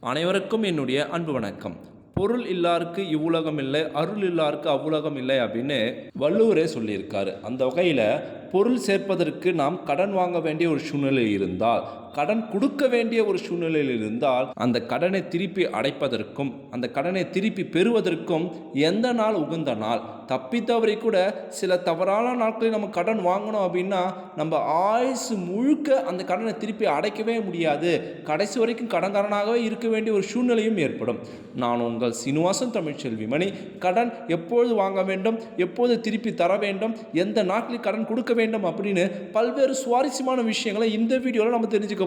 அனைவருக்கும் என்னுடைய அன்பு வணக்கம். பொருள் இல்லாருக்கு இவ்வுலகம் இல்லை அருள் இல்லாருக்கு அவ்வுலகம் இல்லை அப்படின்னு வள்ளுவரே சொல்லியிருக்காரு. அந்த வகையில் பொருள் சேர்ப்பதற்கு நாம் கடன் வாங்க வேண்டிய ஒரு சூழ்நிலை இருந்தால் கடன் கொடுக்க வேண்டிய ஒரு சூழ்நிலையில் இருந்தால் அந்த கடனை திருப்பி அடைப்பதற்கும் அந்த கடனை திருப்பி பெறுவதற்கும் எந்த நாள் உகந்த நாள்? தப்பி தவறி கூட சில தவறான நாட்களில் நம்ம கடன் வாங்கணும் அப்படின்னா நம்ம ஆயுசு முழுக்க அந்த கடனை திருப்பி அடைக்கவே முடியாது. கடைசி வரைக்கும் கடன்காரனாகவே இருக்க வேண்டிய ஒரு சூழ்நிலையும் ஏற்படும். நான் உங்கள் சீனிவாசன் தமிழ்ச்செல்வி மணி. கடன் எப்பொழுது வாங்க வேண்டும்? எப்போது திருப்பி தர வேண்டும்? எந்த நாட்களில் கடன் கொடுக்க வேண்டும்? அப்படின்னு பல்வேறு சுவாரஸ்யமான விஷயங்களை இந்த வீடியோவில் நம்ம தெரிஞ்சுக்க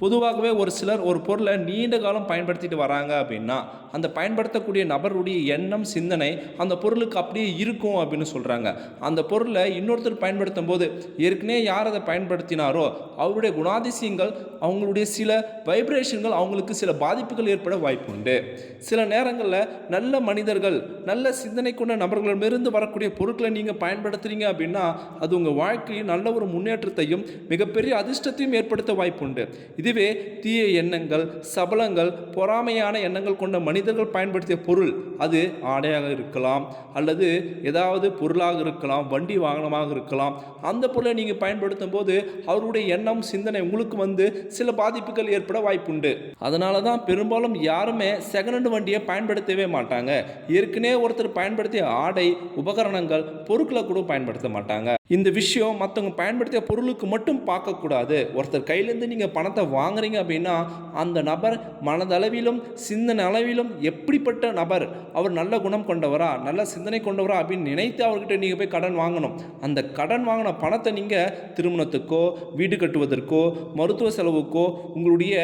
பொதுவாகவே ஒரு சிலர் ஒரு பொருளை நீண்ட காலம் பயன்படுத்திட்டு வராங்க அப்படின்னா அந்த பயன்படுத்தக்கூடிய நபருடைய எண்ணம் சிந்தனை அந்த பொருளுக்கு அப்படியே இருக்கும் அப்படின்னு சொல்கிறாங்க அந்த பொருளை இன்னொருத்தர் பயன்படுத்தும் போது ஏற்கனவே யார் அதை பயன்படுத்தினாரோ அவருடைய குணாதிசயங்கள் அவங்களுடைய சில வைப்ரேஷன்கள் அவங்களுக்கு சில பாதிப்புகள் ஏற்பட வாய்ப்பு உண்டு. சில நேரங்களில் நல்ல மனிதர்கள் நல்ல சிந்தனை கொண்ட நபர்களிடமிருந்து வரக்கூடிய பொருட்களை நீங்கள் பயன்படுத்துகிறீங்க அப்படின்னா அது உங்கள் வாழ்க்கையில் நல்ல ஒரு முன்னேற்றத்தையும் மிகப்பெரிய அதிர்ஷ்டத்தையும் ஏற்படுத்த வாய்ப்பு உண்டு. இதுவே தீய எண்ணங்கள் சபலங்கள் பொறாமையான எண்ணங்கள் கொண்ட மனிதர்கள் பயன்படுத்திய பொருள். அது ஆடையாக இருக்கலாம் அல்லது ஏதாவது பொருளாக இருக்கலாம் வண்டி வாகனமாக இருக்கலாம். அந்த பொருளை நீங்கள் பயன்படுத்தும் போது அவருடைய எண்ணம் சிந்தனை உங்களுக்கு வந்து சில பாதிப்புகள் ஏற்பட வாய்ப்புண்டு. அதனால தான் பெரும்பாலும் யாருமே செகண்ட் ஹேண்ட் வண்டியை பயன்படுத்தவே மாட்டாங்க. ஏற்கனவே ஒருத்தர் பயன்படுத்திய ஆடை உபகரணங்கள் பொருட்களை கூட பயன்படுத்த மாட்டாங்க. இந்த விஷயம் மற்றவங்க பயன்படுத்திய பொருளுக்கு மட்டும் பார்க்கக்கூடாது. ஒருத்தர் கையிலேருந்து நீங்கள் பணத்தை வாங்குறீங்க அப்படின்னா அந்த நபர் மனதளவிலும் சிந்தனை அளவிலும் எப்படிப்பட்ட நபர்? அவர் நல்ல குணம் கொண்டவரா? நல்ல சிந்தனை கொண்டவரா அப்படின்னு நினைத்து அவர்கிட்ட நீங்கள் போய் கடன் வாங்கணும். அந்த கடன் வாங்கின பணத்தை நீங்கள் திருமணத்துக்கோ வீடு கட்டுவதற்கோ மருத்துவ செலவுக்கோ உங்களுடைய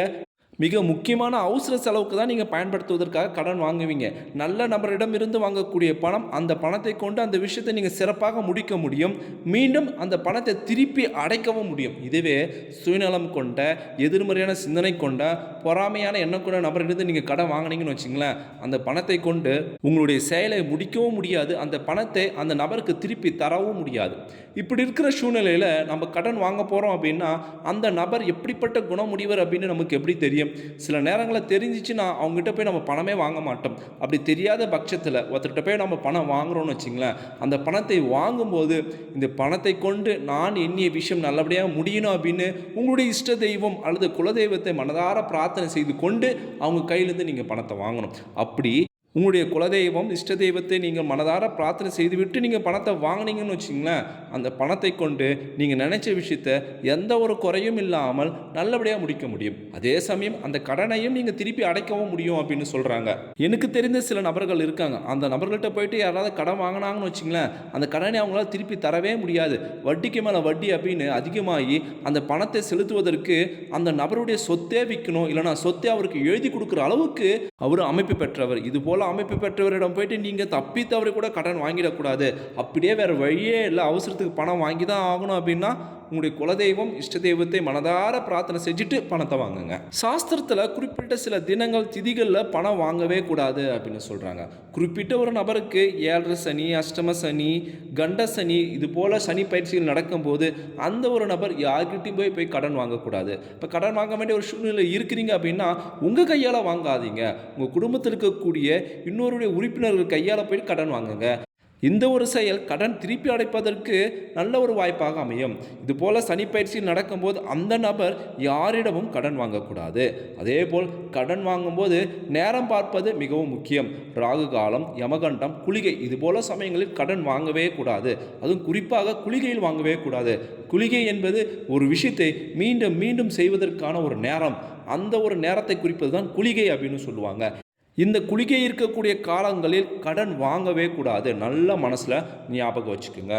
மிக முக்கியமான அவசர செலவுக்கு தான் நீங்கள் பயன்படுத்துவதற்காக கடன் வாங்குவீங்க. நல்ல நபரிடம் இருந்து வாங்கக்கூடிய பணம் அந்த பணத்தை கொண்டு அந்த விஷயத்தை நீங்கள் சிறப்பாக முடிக்க முடியும். மீண்டும் அந்த பணத்தை திருப்பி அடைக்கவும் முடியும். இதுவே சுயநலம் கொண்ட எதிர்மறையான சிந்தனை கொண்ட பொறாமையான எண்ணம் கொண்ட நபரிடம் நீங்கள் கடன் வாங்கினீங்கன்னு வச்சுங்களேன் அந்த பணத்தை கொண்டு உங்களுடைய செயலை முடிக்கவும் முடியாது. அந்த பணத்தை அந்த நபருக்கு திருப்பி தரவும் முடியாது. இப்படி இருக்கிற சூழ்நிலையில் நம்ம கடன் வாங்க போகிறோம் அப்படின்னா அந்த நபர் எப்படிப்பட்ட குணமுடிவர் அப்படின்னு நமக்கு எப்படி தெரியும்? சில நேரங்களில் தெரிஞ்சிச்சுன்னா அவங்ககிட்ட போய் நம்ம பணமே வாங்க மாட்டோம். அப்படி தெரியாத பட்சத்தில் ஒருத்தர்கிட்ட போய் நம்ம பணம் வாங்குறோம்னு வச்சுங்களேன் அந்த பணத்தை வாங்கும்போது இந்த பணத்தை கொண்டு நான் எண்ணிய விஷயம் நல்லபடியாக முடியணும் அப்படின்னு உங்களுடைய இஷ்ட தெய்வம் அல்லது குலதெய்வத்தை மனதார பிரார்த்தனை செய்து கொண்டு அவங்க கையிலேருந்து நீங்கள் பணத்தை வாங்கணும். அப்படி உங்களுடைய குலதெய்வம் இஷ்ட தெய்வத்தை நீங்கள் மனதார பிரார்த்தனை செய்துவிட்டு நீங்கள் பணத்தை வாங்கினீங்கன்னு வச்சிங்களேன் அந்த பணத்தை கொண்டு நீங்கள் நினைச்ச விஷயத்த எந்த ஒரு குறையும் இல்லாமல் நல்லபடியாக முடிக்க முடியும். அதே சமயம் அந்த கடனையும் நீங்கள் திருப்பி அடைக்கவும் முடியும் அப்படின்னு சொல்கிறாங்க எனக்கு தெரிந்த சில நபர்கள் இருக்காங்க. அந்த நபர்கள்ட்ட போயிட்டு யாராவது கடன் வாங்கினாங்கன்னு வச்சிங்களேன் அந்த கடனை அவங்களால திருப்பி தரவே முடியாது. வட்டிக்கு மேலே வட்டி அப்படின்னு அதிகமாகி அந்த பணத்தை செலுத்துவதற்கு அந்த நபருடைய சொத்தே விற்கணும் இல்லைனா சொத்தை அவருக்கு எழுதி கொடுக்குற அளவுக்கு அவர் அமைப்பு பெற்றவர். இது போல் அமைப்பு பெற்றவரிடம் போயிட்டு நீங்கள் தப்பி தவறி கூட கடன் வாங்கிடக்கூடாது. அப்படியே வேறு வழியே இல்லை. அவசரத்துக்கு பணம் வாங்கி தான் ஆகணும். அப்படின்னா உங்களுடைய குலதெய்வம் இஷ்ட தெய்வத்தை மனதார பிரார்த்தனை செஞ்சுட்டு பணத்தை வாங்குங்க. சாஸ்திரத்தில் குறிப்பிட்ட சில தினங்கள் திதிகளில் பணம் வாங்கவே கூடாது அப்படின்னு சொல்கிறாங்க குறிப்பிட்ட ஒரு நபருக்கு ஏழரை சனி அஷ்டம சனி கண்ட சனி இது போல் சனி பயிற்சிகள் நடக்கும்போது அந்த ஒரு நபர் யார்கிட்டையும் போய் போய் கடன் வாங்கக்கூடாது இப்போ கடன் வாங்க வேண்டிய ஒரு சூழ்நிலை இருக்கிறீங்க அப்படின்னா உங்கள் கையால் வாங்காதீங்க. உங்கள் குடும்பத்தில் இருக்கக்கூடிய இன்னொருடைய உறுப்பினர்கள் கையால் போய் கடன் வாங்குங்க. இந்த ஒரு செயல் கடன் திருப்பி அடைப்பதற்கு நல்ல ஒரு வாய்ப்பாக அமையும். இதுபோல் சனிப்பயிற்சி நடக்கும்போது அந்த நபர் யாரிடமும் கடன் வாங்கக்கூடாது. அதே போல் கடன் வாங்கும்போது நேரம் பார்ப்பது மிகவும் முக்கியம். ராகு காலம் யமகண்டம் குளிகை இதுபோல் சமயங்களில் கடன் வாங்கவே கூடாது. அதுவும் குறிப்பாக குளிகையில் வாங்கவே கூடாது. குளிகை என்பது ஒரு விஷயத்தை மீண்டும் மீண்டும் செய்வதற்கான ஒரு நேரம். அந்த ஒரு நேரத்தை குறிப்பது தான் குளிகை அப்படின்னு சொல்லுவாங்க. இந்த குளிகை இருக்கக்கூடிய காலங்களில் கடன் வாங்கவே கூடாது. நல்ல மனசில் ஞாபகம் வச்சுக்கோங்க.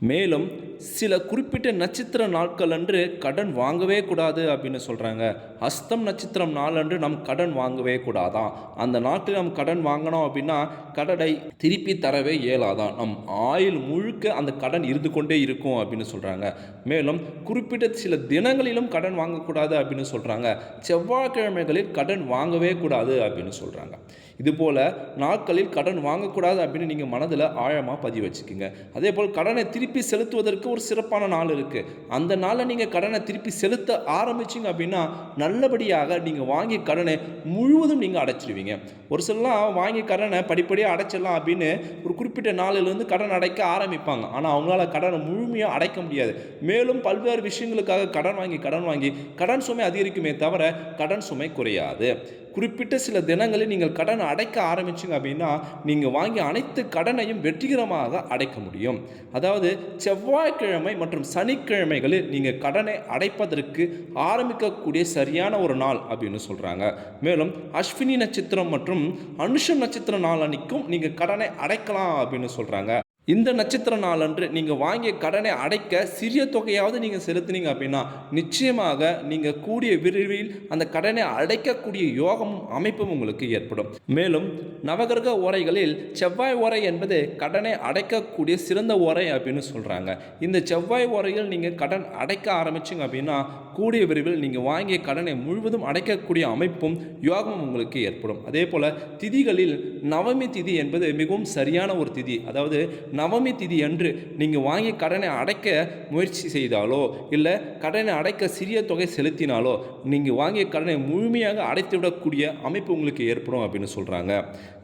மேலும் சில குறிப்பிட்ட நட்சத்திர நாட்கள் அன்று கடன் வாங்கவே கூடாது அப்படின்னு சொல்கிறாங்க ஹஸ்தம் நட்சத்திரம் நாளன்று நம் கடன் வாங்கவே கூடாதான். அந்த நாட்டில் நம் கடன் வாங்கினோம் அப்படின்னா கடனை திருப்பி தரவே இயலாதான். நம் ஆயுள் முழுக்க அந்த கடன் இருந்து கொண்டே இருக்கும் அப்படின்னு சொல்கிறாங்க மேலும் குறிப்பிட்ட சில தினங்களிலும் கடன் வாங்கக்கூடாது அப்படின்னு சொல்கிறாங்க செவ்வாய்க்கிழமைகளில் கடன் வாங்கவே கூடாது அப்படின்னு சொல்கிறாங்க இதுபோல் நாட்களில் கடன் வாங்கக்கூடாது அப்படின்னு நீங்கள் மனதில் ஆழமாக பதிவு வச்சுக்கோங்க. அதே போல் கடனை திருப்பி செலுத்துவதற்கு ஒரு சிறப்பான நாள் இருக்குது அந்த நாளில் நீங்கள் கடனை திருப்பி செலுத்த ஆரம்பிச்சிங்க அப்படின்னா நல்லபடியாக நீங்கள் வாங்கிய கடனை முழுவதும் நீங்கள் அடைச்சிடுவீங்க ஒரு சிலலாம் வாங்கி கடனை படிப்படியாக அடைச்சிடலாம் அப்படின்னு ஒரு குறிப்பிட்ட நாளிலிருந்து கடன் அடைக்க ஆரம்பிப்பாங்க. ஆனால் அவங்களால கடனை முழுமையாக அடைக்க முடியாது. மேலும் பல்வேறு விஷயங்களுக்காக கடன் வாங்கி கடன் வாங்கி கடன் சுமை அதிகரிக்குமே தவிர கடன் சுமை குறையாது. குறிப்பிட்ட சில தினங்களில் நீங்கள் கடன் அடைக்க ஆரம்பிச்சிங்க அப்படின்னா நீங்கள் வாங்கிய அனைத்து கடனையும் வெற்றிகரமாக அடைக்க முடியும். அதாவது செவ்வாய்க்கிழமை மற்றும் சனிக்கிழமைகளில் நீங்கள் கடனை அடைப்பதற்கு ஆரம்பிக்கக்கூடிய சரியான ஒரு நாள் அப்படின்னு சொல்கிறாங்க மேலும் அஸ்வினி நட்சத்திரம் மற்றும் அனுஷம் நட்சத்திர நாள் அன்னைக்கும் நீங்கள் கடனை அடைக்கலாம் அப்படின்னு சொல்கிறாங்க இந்த நட்சத்திர நாளன்று நீங்கள் வாங்கிய கடனை அடைக்க சிறிய தொகையாவது நீங்கள் செலுத்தினீங்க அப்படின்னா நிச்சயமாக நீங்கள் கூடிய விரைவில் அந்த கடனை அடைக்கக்கூடிய யோகமும் அமைப்பும் உங்களுக்கு ஏற்படும். மேலும் நவகிரக ஓரைகளில் செவ்வாய் ஓரை என்பது கடனை அடைக்கக்கூடிய சிறந்த ஓரை அப்படின்னு சொல்கிறாங்க இந்த செவ்வாய் உரையில் நீங்கள் கடன் அடைக்க ஆரம்பிச்சிங்க அப்படின்னா கூடிய விரைவில் நீங்கள் வாங்கிய கடனை முழுவதும் அடைக்கக்கூடிய அமைப்பும் யோகமும் உங்களுக்கு ஏற்படும். அதே போல் திதிகளில் நவமி திதி என்பது மிகவும் சரியான ஒரு திதி. அதாவது நவமி திதி அன்று நீங்கள் வாங்கி கடனை அடைக்க முயற்சி செய்தாலோ இல்லை கடனை அடைக்க சிறிய தொகை செலுத்தினாலோ நீங்கள் வாங்கிய கடனை முழுமையாக அடைத்துவிடக்கூடிய அமைப்பு உங்களுக்கு ஏற்படும் அப்படின்னு சொல்கிறாங்க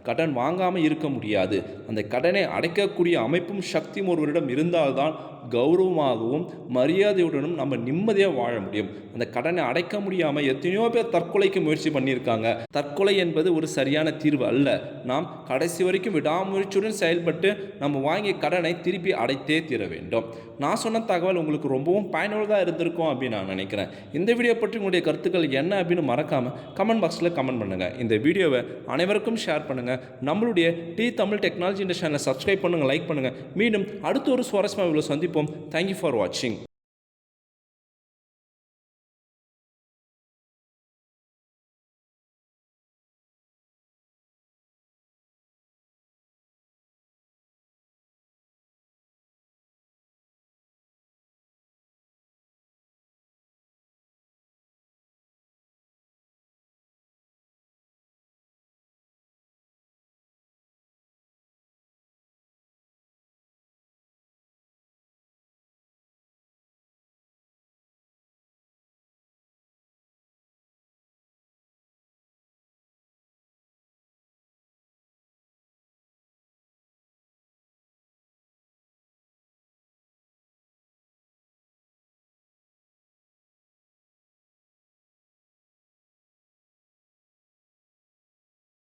கடன் வாங்காமல் இருக்க முடியாது. அந்த கடனை அடைக்கக்கூடிய அமைப்பும் சக்தியும் ஒருவரிடம் இருந்தால்தான் கௌரவமாகவும் மரியாதையுடனும் நம்ம நிம்மதியாக வாழ முடியும். அந்த கடனை அடைக்க முடியாமல் எத்தனையோ பேர் தற்கொலைக்கு முயற்சி பண்ணியிருக்காங்க. தற்கொலை என்பது ஒரு சரியான தீர்வு அல்ல. நாம் கடைசி வரைக்கும் விடாமுயற்சியுடன் செயல்பட்டு நம்ம வாங்கிய கடனை திருப்பி அடைத்தே தீர வேண்டும். நான் சொன்ன தகவல் உங்களுக்கு ரொம்பவும் பயனுள்ளதாக இருந்திருக்கும் அப்படின்னு நான் நினைக்கிறேன். இந்த வீடியோ பற்றி உங்களுடைய கருத்துக்கள் என்ன அப்படின்னு மறக்காமல் கமெண்ட் பாக்ஸில் கமெண்ட் பண்ணுங்கள் இந்த வீடியோவை அனைவருக்கும் ஷேர் பண்ணுங்கள் நம்மளுடைய டி தமிழ் டெக்னாலஜி இந்த சேனலை சப்ஸ்கிரைப் பண்ணுங்கள் லைக் பண்ணுங்கள் மீண்டும் அடுத்த ஒரு சுவாரஸ்யமாக இவ்வளோ சந்திப்போம். தேங்க்யூ ஃபார் வாட்சிங்